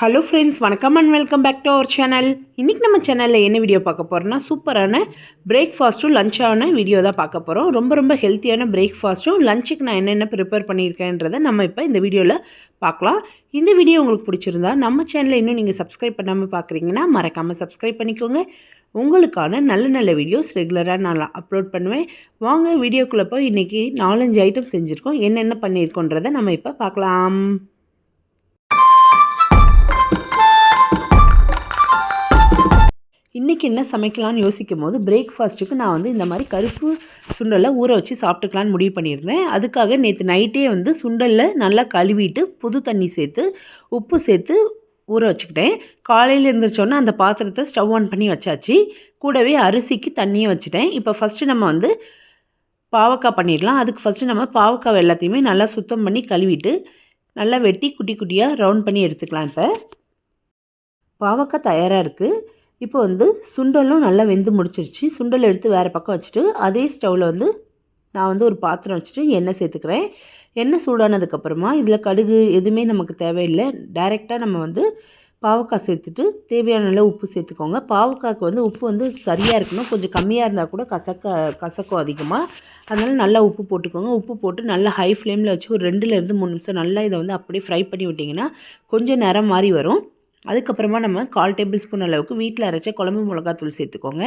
Hello friends வணக்கம் and welcome back to our channel இன்றைக்கி நம்ம சேனலில் என்ன வீடியோ பார்க்க போகிறோம்னா சூப்பரான பிரேக்ஃபாஸ்ட்டும் லஞ்சான வீடியோ தான் பார்க்க போகிறோம் ரொம்ப ரொம்ப ஹெல்த்தியான பிரேக்ஃபாஸ்ட்டும் லஞ்சுக்கு நான் என்னென்ன ப்ரிப்பேர் பண்ணியிருக்கேன்றதை நம்ம இப்போ இந்த வீடியோவில் பார்க்கலாம். இந்த வீடியோ உங்களுக்கு பிடிச்சிருந்தா நம்ம சேனலை இன்னும் நீங்கள் சப்ஸ்கிரைப் பண்ணாமல் பார்க்குறீங்கன்னா மறக்காமல் சப்ஸ்கிரைப் பண்ணிக்கோங்க. உங்களுக்கான நல்ல நல்ல வீடியோஸ் ரெகுலராக நான் அப்லோட் பண்ணுவேன். வாங்க வீடியோக்குள்ளே போய் இன்றைக்கி நாலஞ்சு ஐட்டம் செஞ்சுருக்கோம். என்னென்ன பண்ணியிருக்கோன்றதை நம்ம இப்போ பார்க்கலாம். இன்றைக்கி என்ன சமைக்கலாம்னு யோசிக்கும் போது பிரேக்ஃபாஸ்ட்டுக்கு நான் வந்து இந்த மாதிரி கருப்பு சுண்டலை ஊற வச்சு சாப்பிட்டுக்கலான்னு முடிவு பண்ணியிருந்தேன். அதுக்காக நேற்று நைட்டே வந்து சுண்டலில் நல்லா கழுவிட்டு புது தண்ணி சேர்த்து உப்பு சேர்த்து ஊற வச்சுக்கிட்டேன். காலையில் எழுந்திரிச்சோன்னே அந்த பாத்திரத்தை ஸ்டவ் ஆன் பண்ணி வச்சாச்சு. கூடவே அரிசிக்கு தண்ணியும் வச்சுட்டேன். இப்போ ஃபஸ்ட்டு நம்ம வந்து பாவக்காய் பண்ணிடலாம். அதுக்கு ஃபஸ்ட்டு நம்ம பாவக்காய் எல்லாத்தையுமே நல்லா சுத்தம் பண்ணி கழுவிட்டு நல்லா வெட்டி குட்டி குட்டியாக ரவுண்ட் பண்ணி எடுத்துக்கலாம் இப்போ. பாவக்காய் தயாராக இருக்குது இப்போ வந்து சுண்டலும் நல்லா வெந்து முடிச்சிருச்சு. சுண்டல் எடுத்து வேறு பக்கம் வச்சுட்டு அதே ஸ்டவ்வில் வந்து நான் வந்து ஒரு பாத்திரம் வச்சுட்டு எண்ணெய் சேர்த்துக்கிறேன். எண்ணெய் சூடானதுக்கப்புறமா இதில் கடுகு எதுவுமே நமக்கு தேவையில்லை. டைரெக்டாக நம்ம வந்து பாவக்காய் சேர்த்துட்டு தேவையான அளவு உப்பு சேர்த்துக்கோங்க. பாவக்காய்க்கு வந்து உப்பு வந்து சரியாக இருக்கணும். கொஞ்சம் கம்மியாக இருந்தால் கூட கசக்க கசக்கும் அதிகமாக அதனால் நல்லா உப்பு போட்டுக்கோங்க. உப்பு போட்டு நல்லா ஹை ஃப்ளேமில் வச்சு ஒரு ரெண்டுலேருந்து மூணு நிமிஷம் நல்லா இதை வந்து அப்படியே ஃப்ரை பண்ணி விட்டிங்கன்னா கொஞ்சம் நேரம் மாதிரி வரும். அதுக்கப்புறமா நம்ம கால் டேபிள் ஸ்பூன் அளவுக்கு வீட்டில் அரைச்ச குழம்பு மிளகாத்தூள் சேர்த்துக்கோங்க.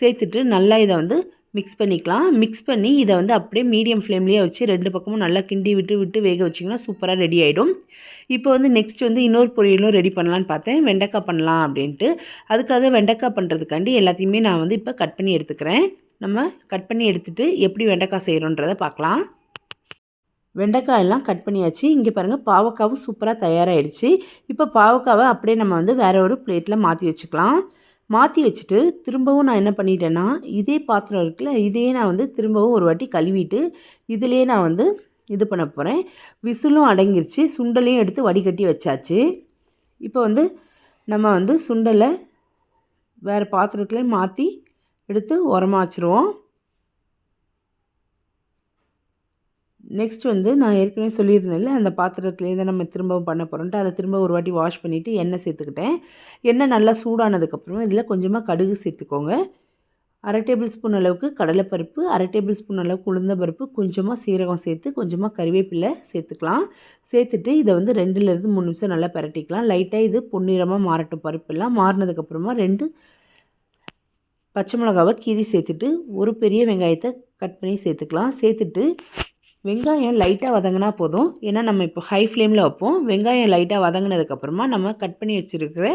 சேர்த்துட்டு நல்லா இதை வந்து மிக்ஸ் பண்ணிக்கலாம். மிக்ஸ் பண்ணி இதை வந்து அப்படியே மீடியம் ஃப்ளேம்லேயே வச்சு ரெண்டு பக்கமும் நல்லா கிண்டி விட்டு விட்டு வேக வச்சிங்கன்னா சூப்பராக ரெடி ஆகிடும் இப்போ வந்து நெக்ஸ்ட் வந்து இன்னொரு பொரியலும் ரெடி பண்ணலான்னு பார்த்தேன். வெண்டைக்காய் பண்ணலாம் அப்படின்ட்டு. அதுக்காக வெண்டைக்காய் பண்ணுறதுக்காண்டி எல்லாத்தையுமே நான் வந்து இப்போ கட் பண்ணி எடுத்துக்கிறேன். நம்ம கட் பண்ணி எடுத்துகிட்டு எப்படி வெண்டைக்காய் செய்கிறோன்றதை பார்க்கலாம். வெண்டைக்காயெல்லாம் கட் பண்ணியாச்சு. இங்கே பாருங்கள் பாவக்காவும் சூப்பராக தயாராகிடுச்சு இப்போ பாவக்காவை அப்படியே நம்ம வந்து வேறு ஒரு பிளேட்டில் மாற்றி வச்சுக்கலாம். மாற்றி வச்சுட்டு திரும்பவும் நான் என்ன பண்ணிட்டேன்னா இதே பாத்திரம் இருக்குல்ல இதையே நான் வந்து திரும்பவும் ஒரு வாட்டி கழுவிட்டு இதிலே நான் வந்து இது பண்ண போகிறேன் விசிலும் அடங்கிருச்சு சுண்டலையும் எடுத்து வடிகட்டி வச்சாச்சு. இப்போ வந்து நம்ம வந்து சுண்டலை வேறு பாத்திரத்தில் மாற்றி எடுத்து உரமாக வச்சுருவோம். நெக்ஸ்ட் வந்து நான் ஏற்கனவே சொல்லியிருந்தேன்ல அந்த பாத்திரத்துலேருந்து தான் நம்ம திரும்பவும் பண்ண போகிறோன்ட்டு அதை திரும்ப ஒரு வாட்டி வாஷ் பண்ணிவிட்டு எண்ணெய் சேர்த்துக்கிட்டேன். எண்ணெய் நல்லா சூடானதுக்கப்புறம் இதில் கொஞ்சமாக கடுகு சேர்த்துக்கோங்க. அரை டேபிள் ஸ்பூன் அளவுக்கு கடலைப்பருப்பு அரை டேபிள் ஸ்பூன் அளவுக்கு உளுந்த பருப்பு கொஞ்சமாக சீரகம் சேர்த்து கொஞ்சமாக கறிவேப்பிலை சேர்த்துக்கலாம். சேர்த்துட்டு இதை வந்து ரெண்டுலேருந்து மூணு நிமிஷம் நல்லா பரட்டிக்கலாம். லைட்டாக இது பொன்னிறமாக மாறட்டும் பருப்பெல்லாம். மாறினதுக்கப்புறமா ரெண்டு பச்சை மிளகாவை கீரி சேர்த்துட்டு ஒரு பெரிய வெங்காயத்தை கட் பண்ணி சேர்த்துக்கலாம். சேர்த்துட்டு வெங்காயம் லைட்டாக வதங்கினா போதும். ஏன்னா நம்ம இப்போ ஹை ஃப்ளேமில் வைப்போம். வெங்காயம் லைட்டாக வதங்கினதுக்கப்புறமா நம்ம கட் பண்ணி வச்சுருக்கிற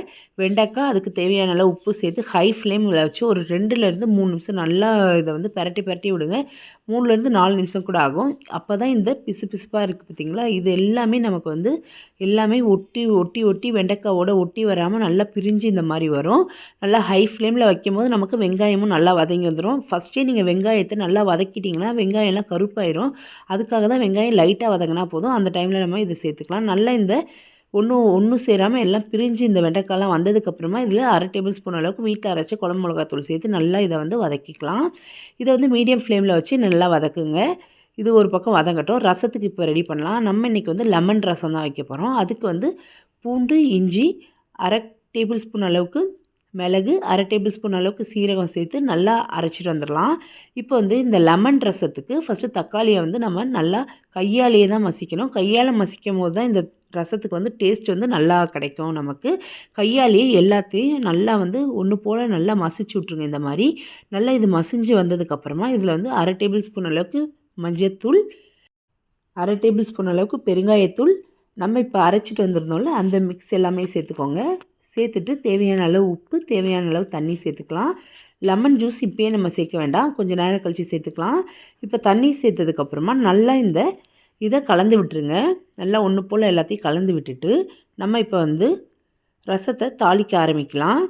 வெண்டைக்காய் அதுக்கு தேவையான அளவு உப்பு சேர்த்து ஹை ஃப்ளேமில் வச்சு ஒரு ரெண்டுலேருந்து மூணு நிமிஷம் நல்லா இதை வந்து பரட்டி பரட்டி விடுங்க. மூணுலேருந்து நாலு நிமிஷம் கூட ஆகும். அப்போ தான் இந்த பிசு பிசுப்பாக இருக்குது பார்த்திங்களா இது எல்லாமே நமக்கு வந்து எல்லாமே ஒட்டி ஒட்டி ஒட்டி வெண்டைக்காவோட ஒட்டி வராமல் நல்லா பிரிஞ்சு இந்த மாதிரி வரும். நல்லா ஹை ஃப்ளேமில் வைக்கும் போது நமக்கு வெங்காயமும் நல்லா வதங்கி வந்துடும் ஃபஸ்ட்டே நீங்கள் வெங்காயத்தை நல்லா வதக்கிட்டிங்கன்னா வெங்காயம்லாம் கருப்பாயிரும். அது அதுக்காக தான் வெங்காயம் லைட்டாக வதங்கினா போதும். அந்த டைமில் நம்ம இதை சேர்த்துக்கலாம். நல்லா இந்த ஒன்றும் ஒன்றும் சேராமல் எல்லாம் பிரிஞ்சு இந்த வெண்டைக்காய்லாம் வந்ததுக்கப்புறமா இதில் அரை டேபிள் ஸ்பூன் அளவுக்கு வீட்டில் அரைச்சி குழம்பு மிளகாத்தூள் சேர்த்து நல்லா இதை வந்து வதக்கிக்கலாம். இதை வந்து மீடியம் ஃப்ளேமில் வச்சு நல்லா வதக்குங்க. இது ஒரு பக்கம் வதங்கட்டும். ரசத்துக்கு இப்போ ரெடி பண்ணலாம். நம்ம இன்றைக்கி வந்து லெமன் ரசம் தான் வைக்க போகிறோம் அதுக்கு வந்து பூண்டு இஞ்சி அரை டேபிள் ஸ்பூன் அளவுக்கு மிளகு அரை டேபிள் ஸ்பூன் அளவுக்கு சீரகம் சேர்த்து நல்லா அரைச்சிட்டு வந்துடலாம். இப்போ வந்து இந்த லெமன் ரசத்துக்கு ஃபஸ்ட்டு தக்காளியை வந்து நம்ம நல்லா கையாலேயே தான் மசிக்கணும். கையால் மசிக்கும் போது தான் இந்த ரசத்துக்கு வந்து டேஸ்ட் வந்து நல்லா கிடைக்கும் நமக்கு. கையாலேயே எல்லாத்தையும் நல்லா வந்து ஒன்று போல் நல்லா மசிச்சு விட்ருங்க இந்த மாதிரி. நல்லா இது மசிஞ்சு வந்ததுக்கப்புறமா இதில் வந்து அரை டேபிள் ஸ்பூன் அளவுக்கு மஞ்சத்தூள் அரை டேபிள் ஸ்பூன் அளவுக்கு பெருங்காயத்தூள். நம்ம இப்போ அரைச்சிட்டு வந்திருந்தோம்ல அந்த மிக்ஸ் எல்லாமே சேர்த்துக்கோங்க. சேர்த்துட்டு தேவையான அளவு உப்பு தேவையான அளவு தண்ணி சேர்த்துக்கலாம். லெமன் ஜூஸ் இப்போயே நம்ம சேர்க்க வேண்டாம். கொஞ்சம் நேரம் கழித்து சேர்த்துக்கலாம். இப்போ தண்ணி சேர்த்ததுக்கப்புறமா நல்லா இந்த இதை கலந்து விட்டுருங்க. நல்லா ஒன்று போல் எல்லாத்தையும் கலந்து விட்டுட்டு நம்ம இப்போ வந்து ரசத்தை தாளிக்க ஆரம்பிக்கலாம்.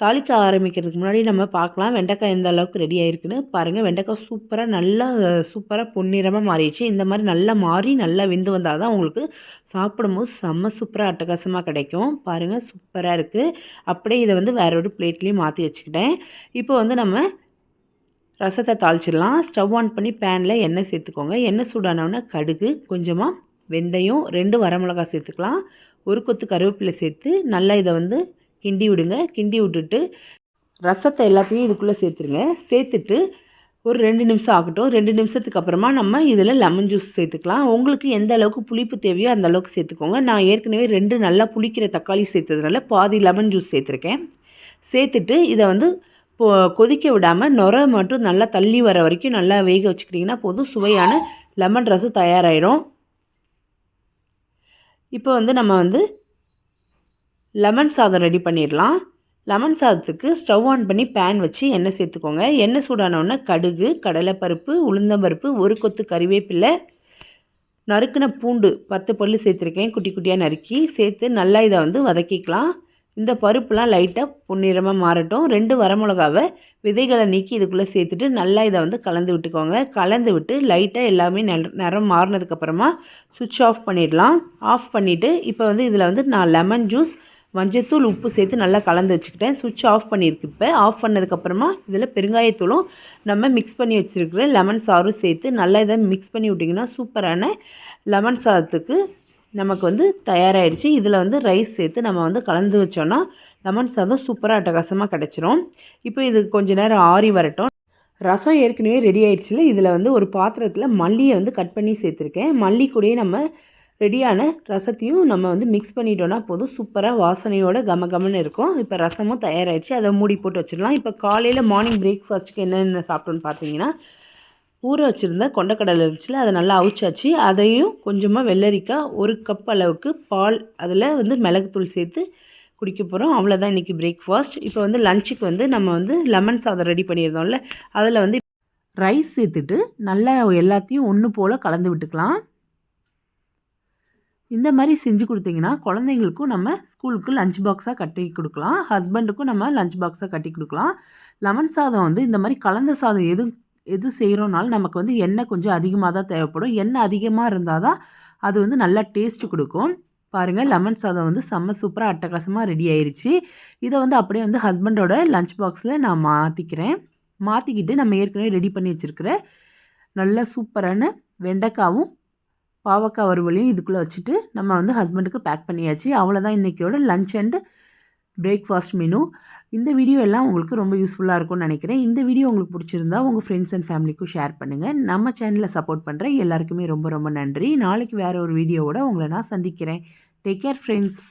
தாளிக்க ஆரம்பிக்கிறதுக்கு முன்னாடி நம்ம பார்க்கலாம் வெண்டைக்காய் எந்த அளவுக்கு ரெடி ஆகிருக்குன்னு பாருங்கள் வெண்டைக்காய் சூப்பராக நல்லா சூப்பராக பொன்னிறமாக மாறிடுச்சு. இந்த மாதிரி நல்லா மாறி நல்லா வெந்து வந்தால் தான் உங்களுக்கு சாப்பிடும்போது செம்ம சூப்பராக அட்டகாசமாக கிடைக்கும். பாருங்கள் சூப்பராக இருக்குது அப்படியே இதை வந்து வேற ஒரு பிளேட்லேயும் மாற்றி வச்சுக்கிட்டேன். இப்போ வந்து நம்ம ரசத்தை தாளிச்சிடலாம். ஸ்டவ் ஆன் பண்ணி பேனில் எண்ணெய் சேர்த்துக்கோங்க. எண்ணெய் சூடானவுடனே கடுகு கொஞ்சமாக வெந்தயம் ரெண்டு வரமிளகா சேர்த்துக்கலாம். ஒரு கொத்து கருவேப்பிலை சேர்த்து நல்லா இதை வந்து கிண்டி விடுங்க. கிண்டி விட்டுட்டு ரசத்தை எல்லாத்தையும் இதுக்குள்ளே சேர்த்துருங்க. சேர்த்துட்டு ஒரு ரெண்டு நிமிஷம் ஆகட்டும். ரெண்டு நிமிஷத்துக்கு அப்புறமா நம்ம இதில் லெமன் ஜூஸ் சேர்த்துக்கலாம். உங்களுக்கு எந்த அளவுக்கு புளிப்பு தேவையோ அந்த அளவுக்கு சேர்த்துக்கோங்க. நான் ஏற்கனவே ரெண்டு நல்லா புளிக்கிற தக்காளி சேர்த்ததுனால பாதி லெமன் ஜூஸ் சேர்த்துருக்கேன். சேர்த்துட்டு இதை வந்து கொதிக்க விடாமல் நுர மட்டும் நல்லா தள்ளி வர வரைக்கும் நல்லா வேக வச்சுக்கிட்டிங்கன்னா போதும். சுவையான லெமன் ரசம் தயாராகிடும் இப்போ வந்து நம்ம வந்து லெமன் சாதம் ரெடி பண்ணிடலாம். லெமன் சாதத்துக்கு ஸ்டவ் ஆன் பண்ணி பேன் வச்சு எண்ணெய் சேர்த்துக்கோங்க. எண்ணெய் சூடானோடனே கடுகு கடலைப்பருப்பு உளுந்தம்பருப்பு ஒரு கொத்து கறிவேப்பிலை நறுக்கின பூண்டு பத்து பல் சேர்த்துருக்கேன். குட்டி குட்டியாக நறுக்கி சேர்த்து நல்லா இதை வந்து வதக்கிக்கலாம். இந்த பருப்புலாம் லைட்டாக பொன்னிறமாக மாறட்டும். ரெண்டு வரமிளகாவை விதைகளை நீக்கி இதுக்குள்ளே சேர்த்துட்டு நல்லா இதை வந்து கலந்து விட்டுக்கோங்க. கலந்து விட்டு லைட்டாக எல்லாமே நிறம் மாறினதுக்கப்புறமா சுவிட்ச் ஆஃப் பண்ணிடலாம். ஆஃப் பண்ணிவிட்டு இப்போ வந்து இதில் வந்து நான் லெமன் ஜூஸ் மஞ்சத்தூள் உப்பு சேர்த்து நல்லா கலந்து வச்சுக்கிட்டேன். சுவிட்ச் ஆஃப் பண்ணியிருக்கு இப்போ. ஆஃப் பண்ணதுக்கப்புறமா இதில் பெருங்காயத்தூளும் நம்ம மிக்ஸ் பண்ணி வச்சுருக்கிற லெமன் சாரும் சேர்த்து நல்லா இதை மிக்ஸ் பண்ணி விட்டிங்கன்னா சூப்பரான லெமன் சாதத்துக்கு நமக்கு வந்து தயாராகிடுச்சு இதில் வந்து ரைஸ் சேர்த்து நம்ம வந்து கலந்து வச்சோன்னா லெமன் சாதம் சூப்பராக அட்டகாசமாக கிடச்சிரும். இப்போ இது கொஞ்சம் நேரம் ஆறி வரட்டும். ரசம் ஏற்கனவே ரெடி ஆயிடுச்சுல. இதில் வந்து ஒரு பாத்திரத்தில் மல்லியை வந்து கட் பண்ணி சேர்த்துருக்கேன். மல்லி கூடயே நம்ம ரெடியான ரசத்தையும் நம்ம வந்து மிக்ஸ் பண்ணிட்டோன்னா போதும். சூப்பராக வாசனையோட கம கமன்னு இருக்கும். இப்போ ரசமும் தயாராகிடுச்சு அதை மூடி போட்டு வச்சிடலாம். இப்போ காலையில் மார்னிங் பிரேக்ஃபாஸ்ட்டுக்கு என்னென்ன சாப்பிட்டோன்னு பார்த்தீங்கன்னா ஊற வச்சுருந்த கொண்டக்கடலை இருந்துச்சுல அதை நல்லா அவிச்சாச்சு. அதையும் கொஞ்சமாக வெள்ளரிக்காய் ஒரு கப் அளவுக்கு பால் அதில் வந்து மிளகுத்தூள் சேர்த்து குடிக்க போகிறோம் அவ்வளோதான் இன்றைக்கி பிரேக்ஃபாஸ்ட் இப்போ வந்து லஞ்சுக்கு வந்து நம்ம வந்து லெமன் சாதம் ரெடி பண்ணியிருந்தோம்ல அதில் வந்து ரைஸ் சேர்த்துட்டு நல்லா எல்லாத்தையும் ஒன்று போல் கலந்து விட்டுக்கலாம். இந்த மாதிரி செஞ்சு கொடுத்தீங்கன்னா குழந்தைங்களுக்கும் நம்ம ஸ்கூலுக்கு லஞ்ச் பாக்ஸாக கட்டி கொடுக்கலாம். ஹஸ்பண்டுக்கும் நம்ம லஞ்ச் பாக்ஸாக கட்டி கொடுக்கலாம். லெமன் சாதம் வந்து இந்த மாதிரி கலந்த சாதம் எது எது செய்கிறோனாலும் நமக்கு வந்து எண்ணெய் கொஞ்சம் அதிகமாக தான் தேவைப்படும். எண்ணெய் அதிகமாக இருந்தால் தான் அது வந்து நல்லா டேஸ்ட்டு கொடுக்கும். பாருங்கள் லெமன் சாதம் வந்து செம்ம சூப்பராக அட்டகாசமாக ரெடி ஆயிடுச்சு இதை வந்து அப்படியே வந்து ஹஸ்பண்டோட லஞ்ச் பாக்ஸில் நான் மாற்றிக்கிறேன் மாற்றிக்கிட்டு நம்ம ஏற்கனவே ரெடி பண்ணி வச்சுருக்கிற நல்ல சூப்பரான வெண்டைக்காவும் பாவக்காய் வறுவலையும் இதுக்குள்ளே வச்சுட்டு நம்ம வந்து ஹஸ்பண்டுக்கு பேக் பண்ணியாச்சு. அவ்வளோதான் இன்றைக்கியோட லஞ்ச் அண்டு பிரேக்ஃபாஸ்ட் மெனு இந்த வீடியோ எல்லாம் உங்களுக்கு ரொம்ப யூஸ்ஃபுல்லாக இருக்கும்னு நினைக்கிறேன். இந்த வீடியோ உங்களுக்கு பிடிச்சிருந்தா உங்கள் ஃப்ரெண்ட்ஸ் அண்ட் ஃபேமிலிக்கும் ஷேர் பண்ணுங்கள் நம்ம சேனலில் சப்போர்ட் பண்ணுறேன் எல்லாருக்குமே ரொம்ப ரொம்ப நன்றி. நாளைக்கு வேறு ஒரு வீடியோவோட உங்களை நான் சந்திக்கிறேன். Take care friends